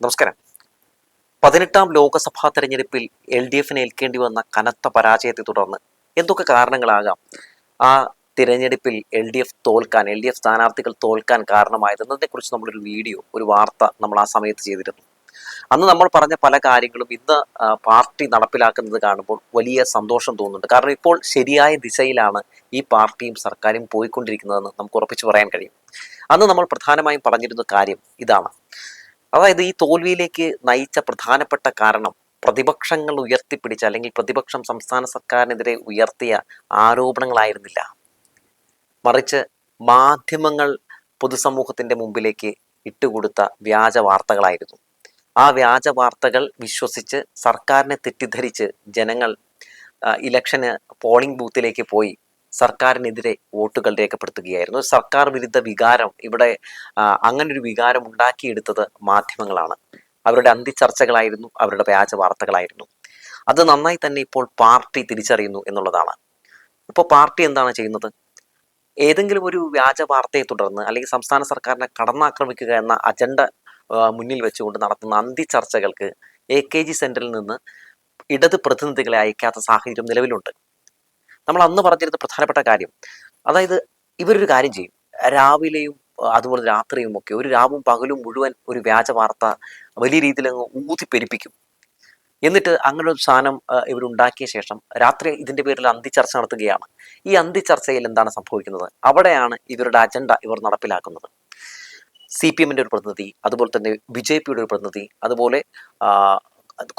നമസ്കാരം. പതിനെട്ടാം ലോക്സഭാ തെരഞ്ഞെടുപ്പിൽ എൽ ഡി എഫിന് ഏൽക്കേണ്ടി വന്ന കനത്ത പരാജയത്തെ തുടർന്ന് എന്തൊക്കെ കാരണങ്ങളാകാം ആ തിരഞ്ഞെടുപ്പിൽ എൽ ഡി എഫ് തോൽക്കാൻ എൽ ഡി എഫ് സ്ഥാനാർത്ഥികൾ തോൽക്കാൻ കാരണമായത്? എന്നതിനെക്കുറിച്ച് നമ്മളൊരു വീഡിയോ ഒരു വാർത്ത നമ്മൾ ആ സമയത്ത് ചെയ്തിരുന്നു. അന്ന് നമ്മൾ പറഞ്ഞ പല കാര്യങ്ങളും ഇന്ന് പാർട്ടി നടപ്പിലാക്കുന്നത് കാണുമ്പോൾ വലിയ സന്തോഷം തോന്നുന്നുണ്ട്. കാരണം ഇപ്പോൾ ശരിയായ ദിശയിലാണ് ഈ പാർട്ടിയും സർക്കാരും പോയിക്കൊണ്ടിരിക്കുന്നതെന്ന് നമുക്ക് ഉറപ്പിച്ചു പറയാൻ കഴിയും. അന്ന് നമ്മൾ പ്രധാനമായും പറഞ്ഞിരുന്ന കാര്യം ഇതാണ്. അതായത് ഈ തോൽവിയിലേക്ക് നയിച്ച പ്രധാനപ്പെട്ട കാരണം പ്രതിപക്ഷങ്ങൾ ഉയർത്തിപ്പിടിച്ച അല്ലെങ്കിൽ പ്രതിപക്ഷം സംസ്ഥാന സർക്കാരിനെതിരെ ഉയർത്തിയ ആരോപണങ്ങളായിരുന്നില്ല. മറിച്ച് മാധ്യമങ്ങൾ പൊതുസമൂഹത്തിന്റെ മുമ്പിലേക്ക് ഇട്ടുകൊടുത്ത വ്യാജ വാർത്തകളായിരുന്നു. ആ വ്യാജ വാർത്തകൾ വിശ്വസിച്ച് സർക്കാരിനെ തെറ്റിദ്ധരിച്ച് ജനങ്ങൾ ഇലക്ഷന് പോളിംഗ് ബൂത്തിലേക്ക് പോയി. സർക്കാരിനെതിരെ വോട്ടുകൾ രേഖപ്പെടുത്തുകയായിരുന്നു. സർക്കാർ വിരുദ്ധ വികാരം ഇവിടെ അങ്ങനെ അങ്ങനൊരു വികാരം ഉണ്ടാക്കിയെടുത്തത് മാധ്യമങ്ങളാണ്. അവരുടെ അന്തിച്ചർച്ചകളായിരുന്നു അവരുടെ വ്യാജ വാർത്തകളായിരുന്നു. അത് നന്നായി തന്നെ ഇപ്പോൾ പാർട്ടി തിരിച്ചറിയുന്നു എന്നുള്ളതാണ്. ഇപ്പോൾ പാർട്ടി എന്താണ് ചെയ്യുന്നത്? ഏതെങ്കിലും ഒരു വ്യാജ വാർത്തയെ തുടർന്ന് അല്ലെങ്കിൽ സംസ്ഥാന സർക്കാരിനെ കടന്നാക്രമിക്കുക എന്ന അജണ്ട മുന്നിൽ വെച്ചുകൊണ്ട് നടത്തുന്ന അന്തിച്ചർച്ചകൾക്ക് എ കെ ജി സെന്ററിൽ നിന്ന് ഇടത് പ്രതിനിധികളെ അയക്കാത്ത സാഹചര്യം നിലവിലുണ്ട്. നമ്മൾ അന്ന് പറഞ്ഞിരുന്ന പ്രധാനപ്പെട്ട കാര്യം. അതായത് ഇവരൊരു കാര്യം ചെയ്യും. രാവിലെയും അതുപോലെ രാത്രിയും ഒക്കെ ഒരു രാവും പകലും മുഴുവൻ ഒരു വ്യാജ വാർത്ത വലിയ രീതിയിൽ അങ്ങ് ഊതിപ്പെരിപ്പിക്കും എന്നിട്ട് അങ്ങനെ ഒരു സാധനം ഇവരുണ്ടാക്കിയ ശേഷം രാത്രി ഇതിന്റെ പേരിൽ അന്തിച്ചർച്ച നടത്തുകയാണ്. ഈ അന്തിച്ചർച്ചയിൽ എന്താണ് സംഭവിക്കുന്നത്? അവിടെയാണ് ഇവരുടെ അജണ്ട ഇവർ നടപ്പിലാക്കുന്നത്. സി പി എമ്മിന്റെ ഒരു പ്രതിനിധി അതുപോലെ തന്നെ ബി ജെ പിയുടെ ഒരു പ്രതിനിധി അതുപോലെ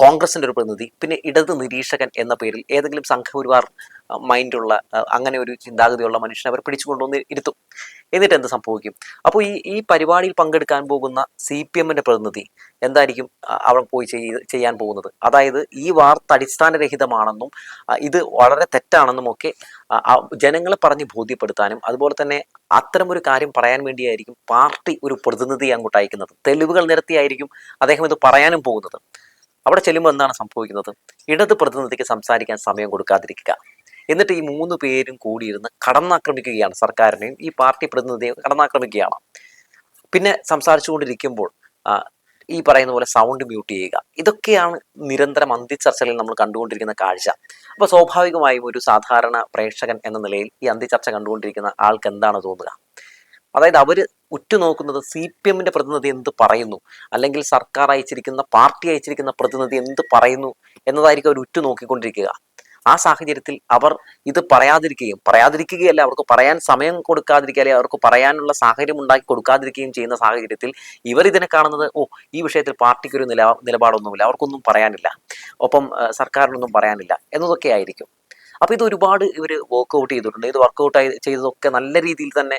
കോൺഗ്രസിന്റെ ഒരു പ്രതിനിധി പിന്നെ ഇടത് നിരീക്ഷകൻ എന്ന പേരിൽ ഏതെങ്കിലും സംഘപരിവാർ മൈൻഡുള്ള അങ്ങനെ ഒരു ചിന്താഗതിയുള്ള മനുഷ്യനെ അവർ പിടിച്ചുകൊണ്ടുവന്ന് ഇരുത്തും. എന്നിട്ട് എന്ത് സംഭവിക്കും? അപ്പോൾ ഈ ഈ പരിപാടിയിൽ പങ്കെടുക്കാൻ പോകുന്ന സി പി എമ്മിന്റെ പ്രതിനിധി എന്തായിരിക്കും അവിടെ പോയി ചെയ്യാൻ പോകുന്നത്? അതായത് ഈ വാർത്ത അടിസ്ഥാനരഹിതമാണെന്നും ഇത് വളരെ തെറ്റാണെന്നും ഒക്കെ ജനങ്ങളെ പറഞ്ഞ് ബോധ്യപ്പെടുത്താനും അതുപോലെ തന്നെ അത്തരം ഒരു കാര്യം പറയാൻ വേണ്ടിയായിരിക്കും പാർട്ടി ഒരു പ്രതിനിധിയെ അങ്ങോട്ട് അയക്കുന്നത്. തെളിവുകൾ നിരത്തിയായിരിക്കും അദ്ദേഹം ഇത് പറയാനും പോകുന്നത്. അവിടെ ചെല്ലുമ്പോൾ എന്താണ് സംഭവിക്കുന്നത്? ഇടത് പ്രതിനിധിക്ക് സംസാരിക്കാൻ സമയം കൊടുക്കാതിരിക്കുക. എന്നിട്ട് ഈ മൂന്ന് പേരും കൂടിയിരുന്ന് കടന്നാക്രമിക്കുകയാണ് സർക്കാരിനെയും ഈ പാർട്ടി പ്രതിനിധിയെയും കടന്നാക്രമിക്കുകയാണ്. പിന്നെ സംസാരിച്ചുകൊണ്ടിരിക്കുമ്പോൾ ഈ പറയുന്ന പോലെ സൗണ്ട് മ്യൂട്ട് ചെയ്യുക. ഇതൊക്കെയാണ് നിരന്തരം അന്തിച്ചർച്ചകളിൽ നമ്മൾ കണ്ടുകൊണ്ടിരിക്കുന്ന കാഴ്ച. അപ്പോൾ സ്വാഭാവികമായും ഒരു സാധാരണ പ്രേക്ഷകൻ എന്ന നിലയിൽ ഈ അന്തിച്ചർച്ച കണ്ടുകൊണ്ടിരിക്കുന്ന ആൾക്ക് എന്താണ് തോന്നുക? അതായത് അവർ ഉറ്റുനോക്കുന്നത് സി പി എമ്മിന്റെ പ്രതിനിധി എന്ത് പറയുന്നു? അല്ലെങ്കിൽ സർക്കാർ അയച്ചിരിക്കുന്ന പാർട്ടി അയച്ചിരിക്കുന്ന പ്രതിനിധി എന്ത് പറയുന്നു എന്നതായിരിക്കും അവർ ഉറ്റുനോക്കിക്കൊണ്ടിരിക്കുക. ആ സാഹചര്യത്തിൽ അവർ ഇത് പറയാതിരിക്കുകയും പറയാതിരിക്കുകയല്ല അവർക്ക് പറയാൻ സമയം കൊടുക്കാതിരിക്കുക അല്ലെങ്കിൽ അവർക്ക് പറയാനുള്ള സാഹചര്യം ഉണ്ടാക്കി കൊടുക്കാതിരിക്കുകയും ചെയ്യുന്ന സാഹചര്യത്തിൽ ഇവർ ഇതിനെ കാണുന്നത് ഓ ഈ വിഷയത്തിൽ പാർട്ടിക്ക് ഒരു നില നിലപാടൊന്നുമില്ല അവർക്കൊന്നും പറയാനില്ല. ഒപ്പം സർക്കാരിനൊന്നും പറയാനില്ല എന്നതൊക്കെ ആയിരിക്കും. അപ്പൊ ഇത് ഒരുപാട് ഇവർ വർക്ക്ഔട്ട് ചെയ്തിട്ടുണ്ട്. ഇത് വർക്ക്ഔട്ട് ചെയ്തതൊക്കെ നല്ല രീതിയിൽ തന്നെ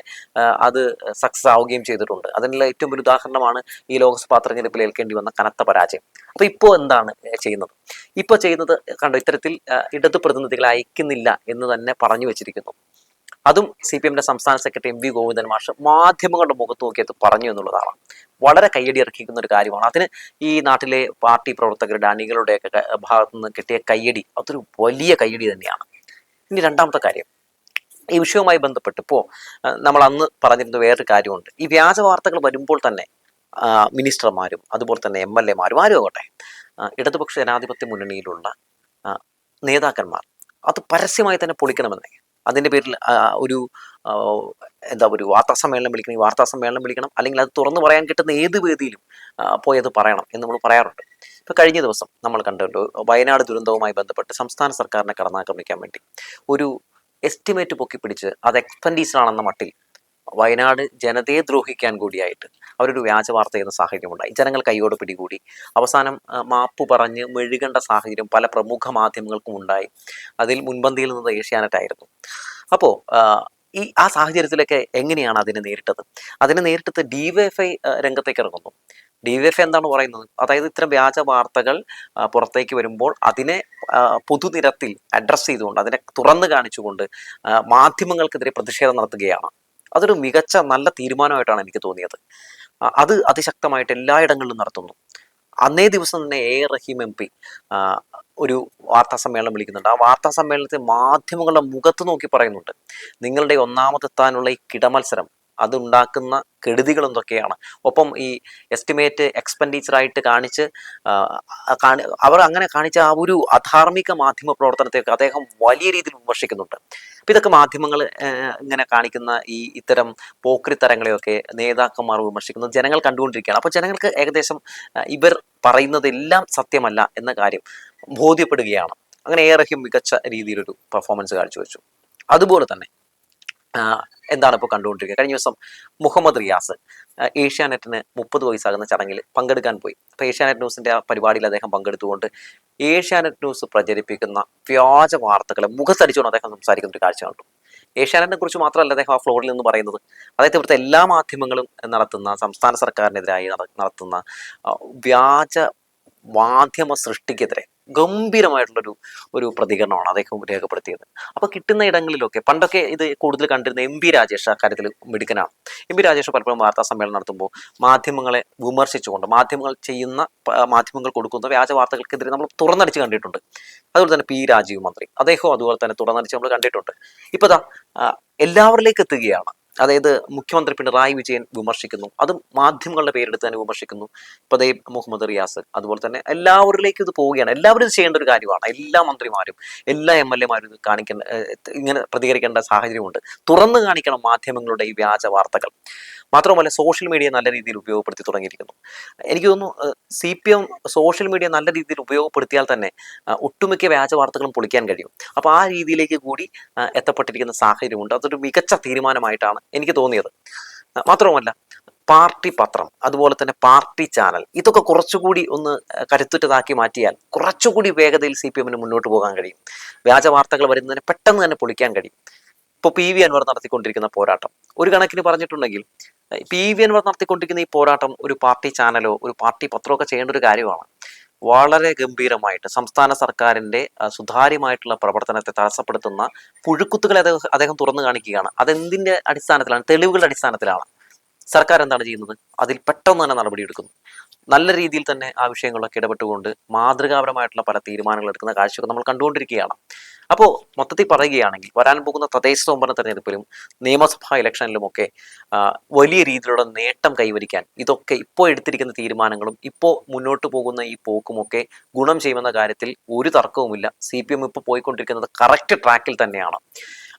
അത് സക്സസ് ആവുകയും ചെയ്തിട്ടുണ്ട്. അതിനുള്ള ഏറ്റവും വലിയ ഉദാഹരണമാണ് ഈ ലോക്സഭാ തെരഞ്ഞെടുപ്പിൽ ഏൽക്കേണ്ടി വന്ന കനത്ത പരാജയം. അപ്പോൾ ഇപ്പോൾ എന്താണ് ചെയ്യുന്നത്? ഇപ്പോൾ ചെയ്യുന്നത് കണ്ടോ ഇത്തരത്തിൽ ഇടത് പ്രതിനിധികളെ അയക്കുന്നില്ല എന്ന് തന്നെ പറഞ്ഞു വെച്ചിരിക്കുന്നു. അതും സി പി എമ്മിന്റെ സംസ്ഥാന സെക്രട്ടറി എം വി ഗോവിന്ദൻ മാഷ് മാധ്യമങ്ങളുടെ മുഖത്ത് നോക്കിയത് പറഞ്ഞു എന്നുള്ളതാണ്. വളരെ കയ്യടി ഇറക്കിക്കുന്ന ഒരു കാര്യമാണ്. അതിന് ഈ നാട്ടിലെ പാർട്ടി പ്രവർത്തകരുടെ അണികളുടെയൊക്കെ ഭാഗത്തുനിന്ന് ഭാഗത്തു നിന്ന് കിട്ടിയ കയ്യടി അതൊരു വലിയ കയ്യടി തന്നെയാണ്. ഇനി രണ്ടാമത്തെ കാര്യം. ഈ വിഷയവുമായി ബന്ധപ്പെട്ട് ഇപ്പോൾ നമ്മൾ അന്ന് പറഞ്ഞിരുന്ന വേറൊരു കാര്യമുണ്ട്. ഈ വ്യാജ വാർത്തകൾ വരുമ്പോൾ തന്നെ മിനിസ്റ്റർമാരും അതുപോലെ തന്നെ എം എൽ എമാരും ആരും ആകട്ടെ ഇടതുപക്ഷ ജനാധിപത്യ മുന്നണിയിലുള്ള നേതാക്കന്മാർ അത് പരസ്യമായി തന്നെ പൊളിക്കണമെന്നേ. അതിന്റെ പേരിൽ ഒരു എന്താ ഒരു വാർത്താ സമ്മേളനം വിളിക്കണം ഈ വാർത്താ സമ്മേളനം വിളിക്കണം അല്ലെങ്കിൽ അത് തുറന്നു പറയാൻ കിട്ടുന്ന ഏത് വേദിയിലും പോയി അത് പറയണം എന്ന് നമ്മൾ പറയാറുണ്ട്. ഇപ്പൊ കഴിഞ്ഞ ദിവസം നമ്മൾ കണ്ടല്ലോ വയനാട് ദുരന്തവുമായി ബന്ധപ്പെട്ട് സംസ്ഥാന സർക്കാരിനെ കടന്നാക്രമിക്കാൻ വേണ്ടി ഒരു എസ്റ്റിമേറ്റ് പൊക്കി പിടിച്ച് അത് എക്സ്പെൻഡീച്ചറാണെന്ന മട്ടിൽ വയനാട് ജനതയെ ദ്രോഹിക്കാൻ കൂടിയായിട്ട് അവരൊരു വ്യാജ വാർത്ത ചെയ്യുന്ന സാഹചര്യമുണ്ടായി. ജനങ്ങൾ കൈയോട് പിടികൂടി. അവസാനം മാപ്പ് പറഞ്ഞ് മെഴുകേണ്ട സാഹചര്യം പല പ്രമുഖ മാധ്യമങ്ങൾക്കും ഉണ്ടായി. അതിൽ മുൻപന്തിയിൽ നിന്ന് ഏഷ്യാനെറ്റ് ആയിരുന്നു അപ്പോൾ ഈ ആ സാഹചര്യത്തിലൊക്കെ എങ്ങനെയാണ് അതിനെ നേരിട്ടത്? അതിനെ നേരിട്ടത് ഡിവൈഎഫ്ഐ രംഗത്തേക്ക് ഇറങ്ങുന്നു. ഡിവൈഎഫ്ഐ എന്താണ് പറയുന്നത്? അതായത് ഇത്തരം വ്യാജ വാർത്തകൾ പുറത്തേക്ക് വരുമ്പോൾ അതിനെ പൊതുനിരത്തിൽ അഡ്രസ്സ് ചെയ്തുകൊണ്ട് അതിനെ തുറന്നു കാണിച്ചുകൊണ്ട് മാധ്യമങ്ങൾക്കെതിരെ പ്രതിഷേധം നടത്തുകയാണ്. അതൊരു മികച്ച നല്ല തീരുമാനമായിട്ടാണ് എനിക്ക് തോന്നിയത്. അത് അതിശക്തമായിട്ട് എല്ലായിടങ്ങളിലും നടത്തുന്നു. അന്നേ ദിവസം തന്നെ എ. Rahim M. പി ഒരു വാർത്താ സമ്മേളനം വിളിക്കുന്നുണ്ട്. ആ വാർത്താ സമ്മേളനത്തെ മാധ്യമങ്ങളുടെ മുഖത്ത് നോക്കി പറയുന്നുണ്ട്. നിങ്ങളുടെ ഒന്നാമതെത്താനുള്ള ഈ കിടമത്സരം അതുണ്ടാക്കുന്ന കെടുതികൾ എന്തൊക്കെയാണ്? ഒപ്പം ഈ എസ്റ്റിമേറ്റ് എക്സ്പെൻഡിച്ചർ ആയിട്ട് കാണിച്ച് അവർ അങ്ങനെ കാണിച്ച ആ ഒരു അധാർമിക മാധ്യമ പ്രവർത്തനത്തെയൊക്കെ അദ്ദേഹം വലിയ രീതിയിൽ വിമർശിക്കുന്നുണ്ട്. അപ്പം ഇതൊക്കെ മാധ്യമങ്ങൾ ഇങ്ങനെ കാണിക്കുന്ന ഈ ഇത്തരം പോക്രിത്തരങ്ങളെയൊക്കെ നേതാക്കന്മാർ വിമർശിക്കുന്നത് ജനങ്ങൾ കണ്ടുകൊണ്ടിരിക്കുകയാണ്. അപ്പോൾ ജനങ്ങൾക്ക് ഏകദേശം ഇവർ പറയുന്നതെല്ലാം സത്യമല്ല എന്ന കാര്യം ബോധ്യപ്പെടുകയാണ്. അങ്ങനെ ഏറെ മികച്ച രീതിയിലൊരു പെർഫോമൻസ് കാഴ്ചവെച്ചു. അതുപോലെ തന്നെ എന്താണ് ഇപ്പോൾ കണ്ടുകൊണ്ടിരിക്കുക കഴിഞ്ഞ ദിവസം മുഹമ്മദ് റിയാസ് ഏഷ്യാനെറ്റിന് മുപ്പത് വയസ്സാകുന്ന ചടങ്ങിൽ പങ്കെടുക്കാൻ പോയി. അപ്പോൾ ഏഷ്യാനെറ്റ് ന്യൂസിന്റെ ആ പരിപാടിയിൽ അദ്ദേഹം പങ്കെടുത്തുകൊണ്ട് ഏഷ്യാനെറ്റ് ന്യൂസ് പ്രചരിപ്പിക്കുന്ന വ്യാജ വാർത്തകളെ മുഖത്തടിച്ചുകൊണ്ട് അദ്ദേഹം സംസാരിക്കുന്ന ഒരു കാഴ്ച കണ്ടു. ഏഷ്യാനെറ്റിനെ കുറിച്ച് മാത്രമല്ല അദ്ദേഹം ആ ഫ്ലോറിൽ നിന്ന് പറയുന്നത്. അതായത് ഇവിടുത്തെ എല്ലാ മാധ്യമങ്ങളും നടത്തുന്ന സംസ്ഥാന സർക്കാരിനെതിരായി നടത്തുന്ന വ്യാജ മാധ്യമ സൃഷ്ടിക്കെതിരെ ഗംഭീരമായിട്ടുള്ളൊരു ഒരു പ്രതികരണമാണ് അദ്ദേഹം രേഖപ്പെടുത്തിയത്. അപ്പോൾ കിട്ടുന്ന ഇടങ്ങളിലൊക്കെ പണ്ടൊക്കെ ഇത് കൂടുതൽ കണ്ടിരുന്ന എം പി രാജേഷ് അക്കാര്യത്തിൽ മിടുക്കനാണ്. എം പി രാജേഷ് പലപ്പോഴും വാർത്താ സമ്മേളനം നടത്തുമ്പോൾ മാധ്യമങ്ങളെ വിമർശിച്ചുകൊണ്ട് മാധ്യമങ്ങൾ ചെയ്യുന്ന മാധ്യമങ്ങൾ കൊടുക്കുന്ന വ്യാജ വാർത്തകൾക്കെതിരെ നമ്മൾ തുറന്നടിച്ച് കണ്ടിട്ടുണ്ട്. അതുപോലെ തന്നെ പി രാജീവ് മന്ത്രി അദ്ദേഹവും അതുപോലെ തന്നെ തുറന്നടിച്ച് നമ്മൾ കണ്ടിട്ടുണ്ട്. ഇപ്പോൾ ദാ എല്ലാവരിലേക്ക് എത്തുകയാണ്. അതായത് മുഖ്യമന്ത്രി പിണറായി വിജയൻ വിമർശിക്കുന്നു. അതും മാധ്യമങ്ങളുടെ പേരെടുത്ത് തന്നെ വിമർശിക്കുന്നു. ഇപ്പൊ ദേ മുഹമ്മദ് റിയാസ് അതുപോലെ തന്നെ എല്ലാവരിലേക്കും ഇത് പോവുകയാണ്. എല്ലാവരും ഇത് ചെയ്യേണ്ട ഒരു കാര്യമാണ്. എല്ലാ മന്ത്രിമാരും എല്ലാ എം എൽ എമാരും ഇത് കാണിക്കേണ്ട ഇങ്ങനെ പ്രതികരിക്കേണ്ട സാഹചര്യമുണ്ട്. തുറന്നു കാണിക്കണം മാധ്യമങ്ങളുടെ ഈ വ്യാജ വാർത്തകൾ. മാത്രമല്ല സോഷ്യൽ മീഡിയ നല്ല രീതിയിൽ ഉപയോഗപ്പെടുത്തി തുടങ്ങിയിരിക്കുന്നു. എനിക്ക് തോന്നുന്നു C P M social media നല്ല രീതിയിൽ ഉപയോഗപ്പെടുത്തിയാൽ തന്നെ ഒട്ടുമിക്ക വ്യാജ വാർത്തകളും പൊളിക്കാൻ കഴിയും. അപ്പോൾ ആ രീതിയിലേക്ക് കൂടി എത്തപ്പെട്ടിരിക്കുന്ന സാഹചര്യമുണ്ട്. അതൊരു മികച്ച തീരുമാനമായിട്ടാണ് എനിക്ക് തോന്നിയത്. മാത്രവുമല്ല പാർട്ടി പത്രം അതുപോലെ തന്നെ പാർട്ടി ചാനൽ ഇതൊക്കെ കുറച്ചുകൂടി ഒന്ന് കരുത്തുറ്റതാക്കി മാറ്റിയാൽ കുറച്ചുകൂടി വേഗതയിൽ സി പി എമ്മിന് മുന്നോട്ട് പോകാൻ കഴിയും. വ്യാജ വാർത്തകൾ വരുന്നതിന് പെട്ടെന്ന് തന്നെ പൊളിക്കാൻ കഴിയും. ഇപ്പോൾ പി വി അൻവർ നടത്തിക്കൊണ്ടിരിക്കുന്ന പോരാട്ടം. ഒരു കണക്കിന് പറഞ്ഞിട്ടുണ്ടെങ്കിൽ പി വി അൻവർ നടത്തിക്കൊണ്ടിരിക്കുന്ന ഈ പോരാട്ടം ഒരു പാർട്ടി ചാനലോ ഒരു പാർട്ടി പത്രമോ ഒക്കെ ചെയ്യേണ്ട ഒരു കാര്യമാണ്. വളരെ ഗംഭീരമായിട്ട് സംസ്ഥാന സർക്കാരിന്റെ ആ, സുതാര്യമായിട്ടുള്ള പ്രവർത്തനത്തെ തടസ്സപ്പെടുത്തുന്ന പുഴുക്കുത്തുകളെ അദ്ദേഹം അദ്ദേഹം തുറന്നു കാണിക്കുകയാണ്. അതെന്തിന്റെ അടിസ്ഥാനത്തിലാണ്? തെളിവുകളുടെ അടിസ്ഥാനത്തിലാണ്. സർക്കാർ എന്താണ് ചെയ്യുന്നത്? അതിൽ പെട്ടെന്ന് തന്നെ നടപടിയെടുക്കുന്നു. നല്ല രീതിയിൽ തന്നെ ആ വിഷയങ്ങളിലൊക്കെ ഇടപെട്ടുകൊണ്ട് മാതൃകാപരമായിട്ടുള്ള പല തീരുമാനങ്ങൾ എടുക്കുന്ന കാഴ്ചയൊക്കെ നമ്മൾ കണ്ടുകൊണ്ടിരിക്കുകയാണ്. അപ്പോൾ മൊത്തത്തിൽ പറയുകയാണെങ്കിൽ വരാൻ പോകുന്ന തദ്ദേശ സ്വയംഭരണ തെരഞ്ഞെടുപ്പിലും നിയമസഭാ ഇലക്ഷനിലുമൊക്കെ വലിയ രീതിയിലുള്ള നേട്ടം കൈവരിക്കാൻ ഇതൊക്കെ ഇപ്പോൾ എടുത്തിരിക്കുന്ന തീരുമാനങ്ങളും ഇപ്പോൾ മുന്നോട്ട് പോകുന്ന ഈ പോക്കുമൊക്കെ ഗുണം ചെയ്യുമെന്ന കാര്യത്തിൽ ഒരു തർക്കവുമില്ല. സി പി എം ഇപ്പോൾ പോയിക്കൊണ്ടിരിക്കുന്നത് കറക്റ്റ് ട്രാക്കിൽ തന്നെയാണ്.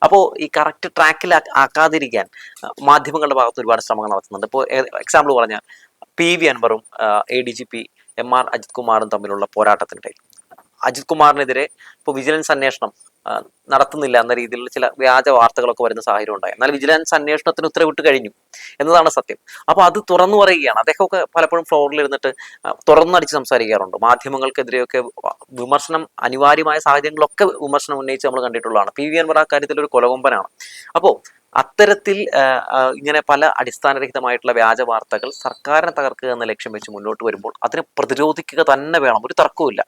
അപ്പോൾ ഈ കറക്റ്റ് ട്രാക്കിൽ ആക്കാതിരിക്കാൻ മാധ്യമങ്ങളുടെ ഭാഗത്ത് ഒരുപാട് ശ്രമങ്ങൾ നടത്തുന്നുണ്ട്. ഇപ്പോൾ എക്സാമ്പിൾ പറഞ്ഞാൽ P V അൻവറും A D G P M R Ajith കുമാറും തമ്മിലുള്ള പോരാട്ടത്തിനിടയിൽ. അജിത് കുമാറിനെതിരെ ഇപ്പോൾ വിജിലൻസ് അന്വേഷണം നടത്തുന്നില്ല എന്ന രീതിയിലുള്ള ചില വ്യാജ വാർത്തകളൊക്കെ വരുന്ന സാഹചര്യം ഉണ്ടായി. എന്നാൽ വിജിലൻസ് അന്വേഷണത്തിന് ഉത്തരവിട്ട് കഴിഞ്ഞു എന്നതാണ് സത്യം. അപ്പോൾ അത് തുറന്നു പറയുകയാണ്. അദ്ദേഹമൊക്കെ പലപ്പോഴും ഫ്ലോറിൽ ഇരുന്നിട്ട് തുറന്നടിച്ച് സംസാരിക്കാറുണ്ട്. മാധ്യമങ്ങൾക്കെതിരെയൊക്കെ വിമർശനം അനിവാര്യമായ സാഹചര്യങ്ങളൊക്കെ വിമർശനം ഉന്നയിച്ച് നമ്മൾ കണ്ടിട്ടുള്ളതാണ്. പി വി അൻവർ ആ കാര്യത്തിൽ ഒരു കൊലകൊമ്പനാണ്. അപ്പോൾ അത്തരത്തിൽ ഇങ്ങനെ പല അടിസ്ഥാനരഹിതമായിട്ടുള്ള വ്യാജ വാർത്തകൾ സർക്കാരിനെ തകർക്കുക എന്ന ലക്ഷ്യം വെച്ച് മുന്നോട്ട് വരുമ്പോൾ അതിനെ പ്രതിരോധിക്കുക തന്നെ വേണം. ഒരു തർക്കവുമില്ല.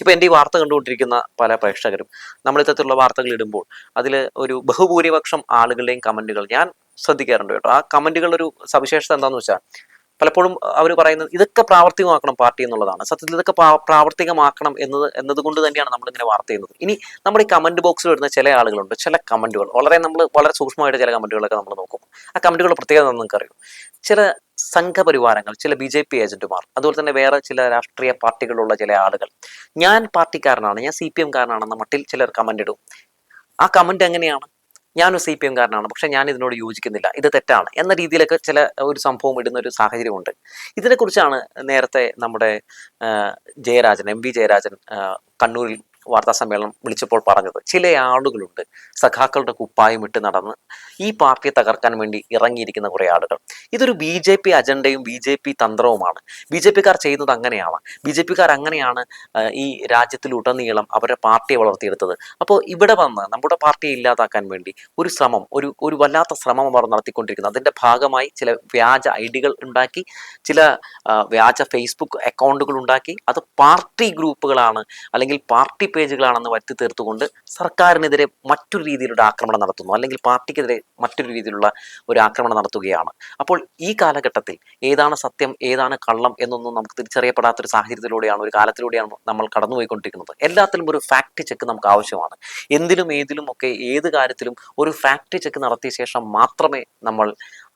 ഇപ്പം എന്റെ ഈ വാർത്ത കണ്ടുകൊണ്ടിരിക്കുന്ന പല പ്രേക്ഷകരും നമ്മൾ ഇത്തരത്തിലുള്ള വാർത്തകൾ ഇടുമ്പോൾ അതിൽ ഒരു ബഹുഭൂരിപക്ഷം ആളുകളുടെയും കമന്റുകൾ ഞാൻ ശ്രദ്ധിക്കാറുണ്ട് കേട്ടോ. ആ കമന്റുകളുടെ ഒരു സവിശേഷത എന്താണെന്ന് വെച്ചാൽ പലപ്പോഴും അവർ പറയുന്നത് ഇതൊക്കെ പ്രാവർത്തികമാക്കണം പാർട്ടി എന്നുള്ളതാണ്. സത്യത്തിൽ ഇതൊക്കെ പ്രാ- പ്രാവർത്തികമാക്കണം എന്നത് എന്നതുകൊണ്ട് തന്നെയാണ് നമ്മളിങ്ങനെ വാർത്ത ചെയ്യുന്നത് ഇനി നമ്മുടെ ഈ കമന്റ് ബോക്സിൽ വരുന്ന ചില ആളുകളുണ്ട്. ചില കമന്റുകൾ. വളരെ നമ്മൾ വളരെ സൂക്ഷ്മമായിട്ട് ചില കമന്റുകളൊക്കെ നമ്മൾ നോക്കും. ആ കമന്റുകളുടെ പ്രത്യേകത നിങ്ങൾക്ക് അറിയും ചില സംഘപരിവാരങ്ങൾ ചില ബി ജെ പി ഏജന്റുമാർ അതുപോലെ തന്നെ വേറെ ചില രാഷ്ട്രീയ പാർട്ടികളുള്ള ചില ആളുകൾ. ഞാൻ പാർട്ടിക്കാരനാണ് ഞാൻ സി പി എം കാരനാണെന്ന മട്ടിൽ ചിലർ കമന്റ് ഇടും. ആ കമന്റ് എങ്ങനെയാണ്? ഞാനൊരു സി പി എം കാരനാണ്. പക്ഷെ ഞാൻ ഇതിനോട് യോജിക്കുന്നില്ല. ഇത് തെറ്റാണ്. എന്ന രീതിയിലൊക്കെ ചില ഒരു സംഭവം ഇടുന്ന ഒരു സാഹചര്യമുണ്ട്. ഇതിനെക്കുറിച്ചാണ് നേരത്തെ നമ്മുടെ ജയരാജൻ എം വി ജയരാജൻ കണ്ണൂരിൽ വാർത്താ സമ്മേളനം വിളിച്ചപ്പോൾ പറഞ്ഞത് ചില ആളുകളുണ്ട് സഖാക്കളുടെ കുപ്പായം ഇട്ട് നടന്ന് ഈ പാർട്ടിയെ തകർക്കാൻ വേണ്ടി ഇറങ്ങിയിരിക്കുന്ന കുറേ ആളുകൾ. ഇതൊരു ബി ജെ പി അജണ്ടയും ബി ജെ പി തന്ത്രവുമാണ്. ബി ജെ പിക്കാർ ചെയ്യുന്നത് അങ്ങനെയാണ്. ബി ജെ പിക്കാർ അങ്ങനെയാണ് ഈ രാജ്യത്തിലുടനീളം അവരുടെ പാർട്ടിയെ വളർത്തിയെടുത്തത്. അപ്പോൾ ഇവിടെ വന്ന് നമ്മുടെ പാർട്ടിയെ ഇല്ലാതാക്കാൻ വേണ്ടി ഒരു ശ്രമം ഒരു ഒരു വല്ലാത്ത ശ്രമം അവർ നടത്തിക്കൊണ്ടിരിക്കുന്നത് അതിന്റെ ഭാഗമായി ചില വ്യാജ ഐ ഡികൾ ഉണ്ടാക്കി ചില വ്യാജ ഫേസ്ബുക്ക് അക്കൗണ്ടുകൾ ഉണ്ടാക്കി അത് പാർട്ടി ഗ്രൂപ്പുകളാണ് അല്ലെങ്കിൽ പാർട്ടി പേജുകളാണെന്ന് വറ്റി തീർത്തുകൊണ്ട് സർക്കാരിനെതിരെ മറ്റൊരു രീതിയിലുള്ള ആക്രമണം നടത്തുന്നു. അല്ലെങ്കിൽ പാർട്ടിക്കെതിരെ മറ്റൊരു രീതിയിലുള്ള ഒരു ആക്രമണം നടത്തുകയാണ്. അപ്പോൾ ഈ കാലഘട്ടത്തിൽ ഏതാണ് സത്യം ഏതാണ് കള്ളം എന്നൊന്നും നമുക്ക് തിരിച്ചറിയപ്പെടാത്തൊരു സാഹചര്യത്തിലൂടെയാണ് ഒരു കാലത്തിലൂടെയാണ് നമ്മൾ കടന്നുപോയിക്കൊണ്ടിരിക്കുന്നത്. എല്ലാത്തിലും ഒരു ഫാക്ട് ചെക്ക് നമുക്ക് ആവശ്യമാണ്. എന്തിലും ഏതിലും ഒക്കെ ഏത് കാര്യത്തിലും ഒരു ഫാക്ട് ചെക്ക് നടത്തിയ ശേഷം മാത്രമേ നമ്മൾ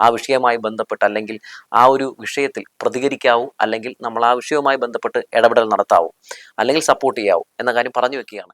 ആ വിഷയവുമായി ബന്ധപ്പെട്ട് അല്ലെങ്കിൽ ആ ഒരു വിഷയത്തിൽ പ്രതികരിക്കാവൂ അല്ലെങ്കിൽ നമ്മൾ ആ വിഷയവുമായി ബന്ധപ്പെട്ട് ഇടപെടൽ നടത്താവൂ അല്ലെങ്കിൽ സപ്പോർട്ട് ചെയ്യാവൂ എന്ന കാര്യം പറഞ്ഞു വെക്കുകയാണ്.